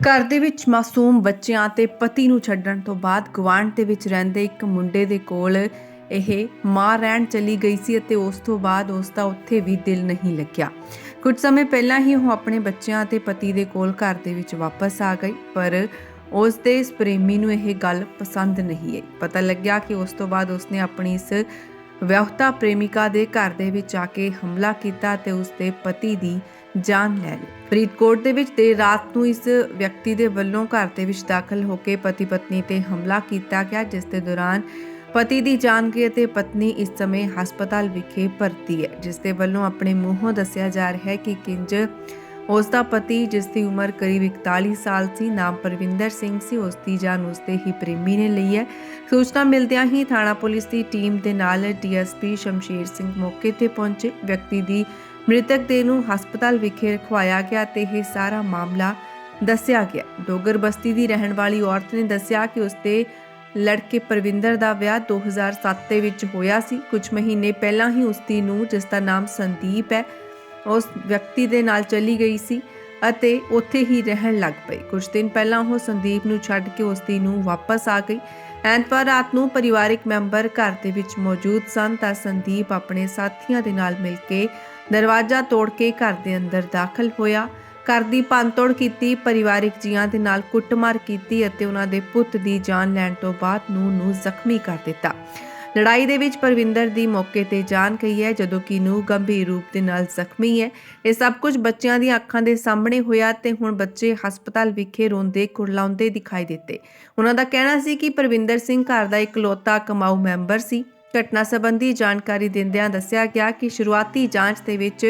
ਘਰ ਦੇ ਵਿੱਚ ਮਾਸੂਮ ਬੱਚਿਆਂ ਤੇ ਪਤੀ ਨੂੰ ਛੱਡਣ ਤੋਂ ਬਾਅਦ ਗਵਾਂਢ ਦੇ ਵਿੱਚ ਰਹਿੰਦੇ ਇੱਕ ਮੁੰਡੇ ਦੇ ਕੋਲ ਇਹ ਮਾਂ ਰਹਿਣ ਚਲੀ ਗਈ ਸੀ ਅਤੇ ਉਸ ਤੋਂ ਬਾਅਦ ਉਸ ਦਾ ਉੱਥੇ ਵੀ ਦਿਲ ਨਹੀਂ ਲੱਗਿਆ। ਕੁਝ ਸਮੇਂ ਪਹਿਲਾਂ ਹੀ ਉਹ ਆਪਣੇ ਬੱਚਿਆਂ ਅਤੇ ਪਤੀ ਦੇ ਕੋਲ ਘਰ ਦੇ ਵਿੱਚ ਵਾਪਸ ਆ ਗਈ, ਪਰ ਉਸ ਦੇ ਇਸ ਪ੍ਰੇਮੀ ਨੂੰ ਇਹ ਗੱਲ ਪਸੰਦ ਨਹੀਂ ਆਈ। ਪਤਾ ਲੱਗਿਆ ਕਿ ਉਸ ਤੋਂ ਬਾਅਦ ਉਸਨੇ ਆਪਣੀ ਇਸ ਵਿਆਹੁਤਾ ਪ੍ਰੇਮਿਕਾ ਦੇ ਘਰ ਦੇ ਵਿੱਚ ਆ ਕੇ ਹਮਲਾ ਕੀਤਾ ਤੇ ਉਸ ਦੇ ਪਤੀ ਦੀ ਜਾਨ ਲੈ ਲਈ। ਫਰੀਦਕੋਟ ਦੇ ਵਿੱਚ ਦੇਰ ਰਾਤ ਨੂੰ ਇਸ ਵਿਅਕਤੀ ਦੇ ਵੱਲੋਂ ਘਰ ਦੇ ਵਿੱਚ ਦਾਖਲ ਹੋ ਕੇ ਪਤੀ ਪਤਨੀ ਤੇ ਹਮਲਾ ਕੀਤਾ ਗਿਆ, ਜਿਸ ਦੇ ਦੌਰਾਨ ਪਤੀ ਦੀ ਜਾਨ ਗਈ ਅਤੇ ਪਤਨੀ ਇਸ ਸਮੇਂ ਹਸਪਤਾਲ ਵਿਖੇ ਭਰਤੀ ਹੈ, ਜਿਸ ਦੇ ਵੱਲੋਂ ਆਪਣੇ ਮੂੰਹੋਂ ਦੱਸਿਆ ਜਾ ਰਿਹਾ ਹੈ ਕਿ ਕਿੰਜ ਉਸ ਦਾ ਪਤੀ, ਜਿਸ ਦੀ ਉਮਰ ਕਰੀਬ 41 ਸਾਲ ਸੀ, ਨਾਮ ਪਰਵਿੰਦਰ ਸਿੰਘ ਸੀ, ਉਸ ਦੀ ਜਾਨ ਉਸ ਦੇ ਹੀ ਪ੍ਰੇਮੀ ਨੇ ਲਈ ਹੈ। ਸੂਚਨਾ ਮਿਲਦਿਆਂ ਹੀ ਥਾਣਾ ਪੁਲਿਸ ਦੀ ਟੀਮ ਦੇ ਨਾਲ ਡੀਐਸਪੀ ਸ਼ਮਸ਼ੀਰ ਸਿੰਘ ਮੌਕੇ ਤੇ ਪਹੁੰਚੇ। ਵਿਅਕਤੀ ਦੀ ਮ੍ਰਿਤਕ ਦੇਹ ਨੂੰ ਹਸਪਤਾਲ ਵਿਖੇ ਰਖਵਾਇਆ ਗਿਆ ਤੇ ਇਹ ਸਾਰਾ ਮਾਮਲਾ ਦੱਸਿਆ ਗਿਆ। ਡੋਗਰ ਬਸਤੀ ਦੀ ਰਹਿਣ ਵਾਲੀ ਔਰਤ ਨੇ ਦੱਸਿਆ ਕਿ ਉਸ ਲੜਕੇ ਪਰਵਿੰਦਰ ਦਾ ਵਿਆਹ 2007 ਦੇ ਵਿੱਚ ਹੋਇਆ ਸੀ। ਕੁਝ ਮਹੀਨੇ ਪਹਿਲਾਂ ਹੀ ਉਸ ਨੂੰ ਜਿਸ ਦਾ ਨਾਮ ਸੰਦੀਪ ਹੈ, ਉਸ ਵਿਅਕਤੀ ਦੇ ਨਾਲ ਚਲੀ ਗਈ ਸੀ ਅਤੇ ਉੱਥੇ ਹੀ ਰਹਿਣ ਲੱਗ ਪਈ। ਕੁਝ ਦਿਨ ਪਹਿਲਾਂ ਉਹ ਸੰਦੀਪ ਨੂੰ ਛੱਡ ਕੇ ਉਸਦੀ ਨੂੰ ਵਾਪਸ ਆ ਗਈ। ਐਤਵਾਰ ਰਾਤ ਨੂੰ ਪਰਿਵਾਰਕ ਮੈਂਬਰ ਘਰ ਦੇ ਵਿੱਚ ਮੌਜੂਦ ਸਨ ਤਾਂ ਸੰਦੀਪ ਆਪਣੇ ਸਾਥੀਆਂ ਦੇ ਨਾਲ ਮਿਲ ਕੇ ਦਰਵਾਜ਼ਾ ਤੋੜ ਕੇ ਘਰ ਦੇ ਅੰਦਰ ਦਾਖਲ ਹੋਇਆ। ਘਰ ਦੀ ਭੰਨਤੋੜ ਕੀਤੀ, ਪਰਿਵਾਰਕ ਜੀਆਂ ਦੇ ਨਾਲ ਕੁੱਟਮਾਰ ਕੀਤੀ ਅਤੇ ਉਹਨਾਂ ਦੇ ਪੁੱਤ ਦੀ ਜਾਨ ਲੈਣ ਤੋਂ ਬਾਅਦ ਨੂੰ ਨੂੰ ਜ਼ਖਮੀ ਕਰ ਦਿੱਤਾ। ਲੜਾਈ ਦੇ ਵਿੱਚ ਪਰਵਿੰਦਰ ਦੀ ਮੌਕੇ ਤੇ ਜਾਨ ਗਈ ਹੈ, ਜਦੋਂ ਕਿ ਨੂੰ ਗੰਭੀਰ ਰੂਪ ਦੇ ਨਾਲ ਜ਼ਖਮੀ ਹੈ। ਇਹ ਸਭ ਕੁਝ ਬੱਚਿਆਂ ਦੀਆਂ ਅੱਖਾਂ ਦੇ ਸਾਹਮਣੇ ਹੋਇਆ ਤੇ ਹੁਣ ਬੱਚੇ ਹਸਪਤਾਲ ਵਿਖੇ ਰੋਂਦੇ ਕੁਰਲਾਉਂਦੇ ਦਿਖਾਈ ਦਿੱਤੇ। ਉਹਨਾਂ ਦਾ ਕਹਿਣਾ ਸੀ ਕਿ ਪਰਵਿੰਦਰ ਸਿੰਘ ਘਰ ਦਾ ਇਕਲੌਤਾ ਕਮਾਊ ਮੈਂਬਰ ਸੀ। ਘਟਨਾ ਸੰਬੰਧੀ ਜਾਣਕਾਰੀ ਦਿੰਦਿਆਂ ਦੱਸਿਆ ਗਿਆ ਕਿ ਸ਼ੁਰੂਆਤੀ ਜਾਂਚ ਦੇ ਵਿੱਚ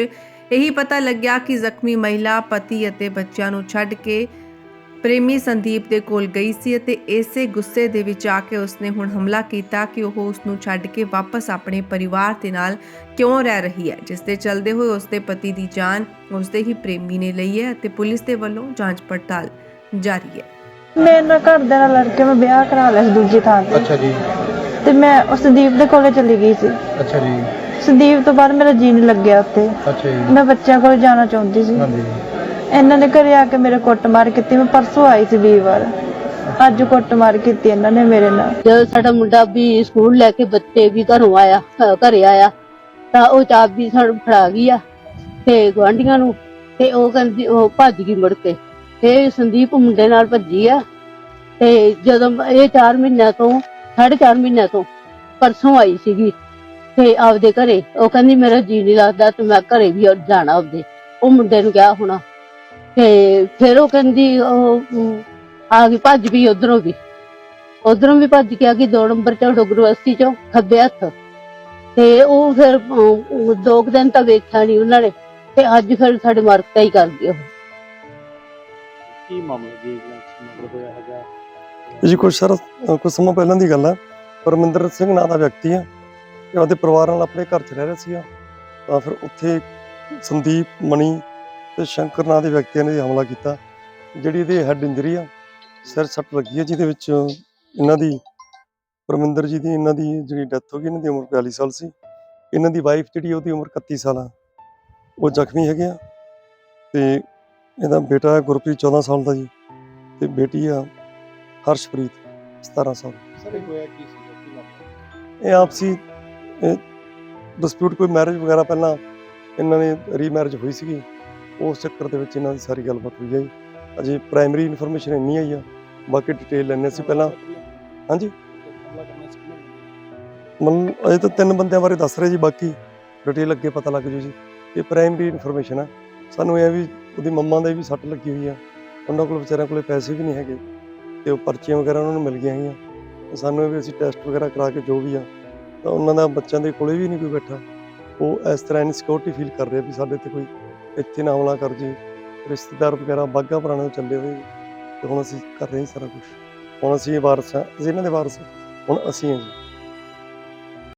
ਇਹੀ ਪਤਾ ਲੱਗਿਆ ਕਿ ਜ਼ਖਮੀ ਮਹਿਲਾ ਪਤੀ ਅਤੇ ਬੱਚਿਆਂ ਨੂੰ ਛੱਡ ਕੇ ਪ੍ਰੇਮੀ ਸੰਦੀਪ ਦੇ ਕੋਲ ਗਈ ਸੀ ਅਤੇ ਇਸੇ ਗੁੱਸੇ ਦੇ ਵਿੱਚ ਆ ਕੇ ਉਸਨੇ ਹੁਣ ਹਮਲਾ ਕੀਤਾ ਕਿ ਉਹ ਉਸ ਨੂੰ ਛੱਡ ਕੇ ਵਾਪਸ ਆਪਣੇ ਪਰਿਵਾਰ ਦੇ ਨਾਲ ਕਿਉਂ ਰਹਿ ਰਹੀ ਹੈ ਜਿਸ ਦੇ ਚਲਦੇ ਹੋਏ ਉਸਦੇ ਪਤੀ ਦੀ ਜਾਨ ਉਸਦੇ ਹੀ ਪ੍ਰੇਮੀ ਨੇ ਲਈ ਹੈ ਅਤੇ ਪੁਲਿਸ ਦੇ ਵੱਲੋਂ ਜਾਂਚ ਪੜਤਾਲ ਜਾਰੀ ਹੈ। ਮੇਰੇ ਨਾਲ ਘਰ ਦੇ ਨਾਲ ਲੜ ਕੇ ਮੈਂ ਵਿਆਹ ਕਰਾ ਲਿਆ ਸੀ ਦੂਜੀ ਥਾਂ ਤੇ। ਅੱਛਾ ਜੀ। ਤੇ ਮੈਂ ਉਸ ਸੰਦੀਪ ਦੇ ਕੋਲੇ ਚਲੀ ਗਈ ਸੀ। ਅੱਛਾ ਜੀ। ਸੰਦੀਪ ਤੋਂ ਬਾਅਦ ਮੇਰਾ ਜੀ ਨਹੀਂ ਲੱਗਿਆ ਉੱਥੇ। ਅੱਛਾ ਜੀ। ਮੈਂ ਬੱਚਿਆਂ ਕੋਲ ਜਾਣਾ ਚਾਹੁੰਦੀ ਸੀ। ਹਾਂਜੀ। ਇਹਨਾਂ ਨੇ ਘਰੇ ਆ ਕੇ ਮੇਰੇ ਕੁੱਟਮਾਰ ਕੀਤੀ। ਮੈਂ ਪਰਸੋਂ ਆਈ ਸੀ ਵੀਰਵਾਰ ਅੱਜ ਕੁੱਟਮਾਰ ਕੀਤੀ ਇਹਨਾਂ ਨੇ ਮੇਰੇ ਨਾਲ। ਜਦੋਂ ਸਾਡਾ ਮੁੰਡਾ ਵੀ ਸਕੂਲ ਲੈ ਕੇ ਬੱਚੇ ਵੀ ਘਰੋਂ ਆਇਆ ਅਹ ਘਰੇ ਆਇਆ ਤਾਂ ਉਹ ਚਾਬੀ ਸਾਨੂੰ ਫੜਾ ਗਈ ਆ ਤੇ ਗਵਾਂਢੀਆਂ ਨੂੰ ਤੇ ਉਹ ਕਹਿੰਦੀ ਉਹ ਭੱਜ ਗਈ ਮੁੜ ਕੇ। ਤੇ ਸੰਦੀਪ ਮੁੰਡੇ ਨਾਲ ਭੱਜੀ ਆ। ਤੇ ਜਦੋਂ ਇਹ 4 ਮਹੀਨਿਆਂ ਤੋਂ 4.5 ਮਹੀਨਿਆਂ ਤੋਂ ਪਰਸੋਂ ਆਈ ਸੀਗੀ ਤੇ ਆਪਦੇ ਘਰੇ, ਉਹ ਕਹਿੰਦੀ ਮੇਰਾ ਜੀ ਨਹੀਂ ਲੱਗਦਾ ਤੇ ਮੈਂ ਘਰੇ ਵੀ ਜਾਣਾ ਆਪਦੇ। ਉਹ ਮੁੰਡੇ ਨੂੰ ਕਿਹਾ ਹੋਣਾ। ਤੇ ਫਿਰ ਉਹ ਕਹਿੰਦੀ, ਉਹ ਆ ਗਈ, ਭੱਜ ਵੀ ਉਧਰੋਂ ਵੀ। ਉਧਰੋਂ ਵੀ ਭੱਜ ਕੇ ਆ ਗਈ, ਦੋ ਨੰਬਰ ਚੋਂ ਡੋਗਰਵਸਤੀ ਚੋਂ, ਖੱਬੇ ਹੱਥ। ਤੇ ਉਹ ਫਿਰ ਦੋ ਕੁ ਦਿਨ ਤਾਂ ਵੇਖਿਆ ਨਹੀਂ ਉਹਨਾਂ ਨੇ, ਤੇ ਅੱਜ ਫਿਰ ਸਾਡੇ ਮਰਕਤਾ ਹੀ ਕਰ ਗਈ ਉਹ। ਕੀ ਮਾਮਲਾ ਜੀ ਮਤਲਬ ਹੋਇਆ ਹੈਗਾ? ਇਹ ਜੀ ਕੁਝ ਸਰ ਅ, ਕੁਝ ਸਮਾਂ ਪਹਿਲਾਂ ਦੀ ਗੱਲ ਹੈ ਪਰਮਿੰਦਰ ਸਿੰਘ ਨਾਂ ਦਾ ਵਿਅਕਤੀ ਹੈ ਇਹ ਆਪਦੇ ਪਰਿਵਾਰ ਨਾਲ ਆਪਣੇ ਘਰ 'ਚ ਰਹਿ ਰਿਹਾ ਸੀਗਾ। ਤਾਂ ਫਿਰ ਉੱਥੇ ਸੰਦੀਪ ਮਣੀ ਤੇ ਸ਼ੰਕਰ ਨਾਂ ਦੇ ਵਿਅਕਤੀਆਂ ਨੇ ਹਮਲਾ ਕੀਤਾ ਜਿਹੜੀ ਇਹਦੇ ਹੈਡ ਇੰਜਰੀ ਆ। ਸਿਰ ਸੱਟ ਲੱਗੀ ਹੈ ਜਿਹਦੇ ਵਿੱਚ ਇਹਨਾਂ ਦੀ ਪਰਮਿੰਦਰ ਜੀ ਦੀ ਇਹਨਾਂ ਦੀ ਜਿਹੜੀ ਡੈਥ ਹੋ ਗਈ ਇਹਨਾਂ ਦੀ ਉਮਰ 42 ਸਾਲ ਸੀ। ਇਹਨਾਂ ਦੀ ਵਾਈਫ ਜਿਹੜੀ ਉਹਦੀ ਉਮਰ 31 ਸਾਲ ਆ। ਉਹ ਜ਼ਖਮੀ ਹੈਗੇ ਆ। ਤੇ ਇਹਦਾ ਬੇਟਾ ਗੁਰਪ੍ਰੀਤ 14 ਸਾਲ ਦਾ ਜੀ। ਤੇ ਬੇਟੀ ਆ ਹਰਸ਼ਪ੍ਰੀਤ 17 ਸਾਲ। ਸਰ ਇਹ ਹੋਇਆ ਕੀ ਸੀ ਕੀ ਇਹ ਆਪਸੀ ਡਿਸਪਿਊਟ ਕੋਈ ਮੈਰਿਜ ਵਗੈਰਾ ਪਹਿਲਾਂ ਇਹਨਾਂ ਨੇ ਰੀਮੈਰਿਜ ਹੋਈ ਸੀਗੀ। ਉਸ ਚੱਕਰ ਦੇ ਵਿੱਚ ਇਹਨਾਂ ਦੀ ਸਾਰੀ ਗੱਲਬਾਤ ਹੋਈ ਹੈ। ਜੀ ਅਜੇ ਪ੍ਰਾਇਮਰੀ ਇਨਫੋਰਮੇਸ਼ਨ ਇੰਨੀ ਆਈ ਆ ਬਾਕੀ ਡਿਟੇਲ ਲੈਣੇ ਸੀ ਪਹਿਲਾਂ। ਹਾਂਜੀ? ਹਮਲਾ ਕਰਨਾ ਸੀ ਕਿਹਨੇ? ਮਨ ਅਜੇ ਤਾਂ ਤਿੰਨ ਬੰਦਿਆਂ ਬਾਰੇ ਦੱਸ ਰਹੇ ਜੀ ਬਾਕੀ ਡਿਟੇਲ ਅੱਗੇ ਪਤਾ ਲੱਗ ਜੂ ਜੀ। ਇਹ ਪ੍ਰਾਇਮਰੀ ਇਨਫੋਰਮੇਸ਼ਨ ਆ। ਸਾਨੂੰ ਇਹ ਆ ਵੀ ਉਹਦੀ ਮੰਮਾ ਦੇ ਵੀ ਸੱਟ ਲੱਗੀ ਹੋਈ ਆ। ਉਹਨਾਂ ਕੋਲ ਵਿਚਾਰਿਆਂ ਕੋਲੇ ਪੈਸੇ ਵੀ ਨਹੀਂ ਹੈਗੇ। ਤੇ ਉਹ ਪਰਚੀਆਂ ਵਗੈਰਾ ਉਹਨਾਂ ਨੂੰ ਮਿਲ ਗਈਆਂ ਹੈਗੀਆਂ ਸਾਨੂੰ ਇਹ ਵੀ ਅਸੀਂ ਟੈਸਟ ਵਗੈਰਾ ਕਰਾ ਕੇ ਜੋ ਵੀ ਆ, ਤਾਂ ਉਹਨਾਂ ਦਾ ਬੱਚਿਆਂ ਦੇ ਕੋਲੇ ਵੀ ਨਹੀਂ ਕੋਈ ਬੈਠਾ। ਉਹ ਇਸ ਤਰ੍ਹਾਂ ਇਨਸਿਕਿਉਰਿਟੀ ਫੀਲ ਕਰ ਰਿਹਾ ਵੀ ਸਾਡੇ ਤੇ ਕੋਈ ਇੱਥੇ ਨਾ ਹਮਲਾ ਕਰ ਜੇ, ਰਿਸ਼ਤੇਦਾਰ ਵਗੈਰਾ ਬਾਗਾ ਪੁਰਾਣੇ ਤੋਂ ਚੱਲੇ ਹੋਏ। ਤੇ ਹੁਣ ਅਸੀਂ ਕਰ ਰਹੇ ਸਾਰਾ ਕੁਝ ਹੁਣ ਅਸੀਂ ਇਹ ਵਾਰਸ ਹਾਂ ਅਸੀਂ ਇਹਨਾਂ ਦੇ ਵਾਰਸ ਹੁਣ ਅਸੀਂ ਹਾਂ ਜੀ।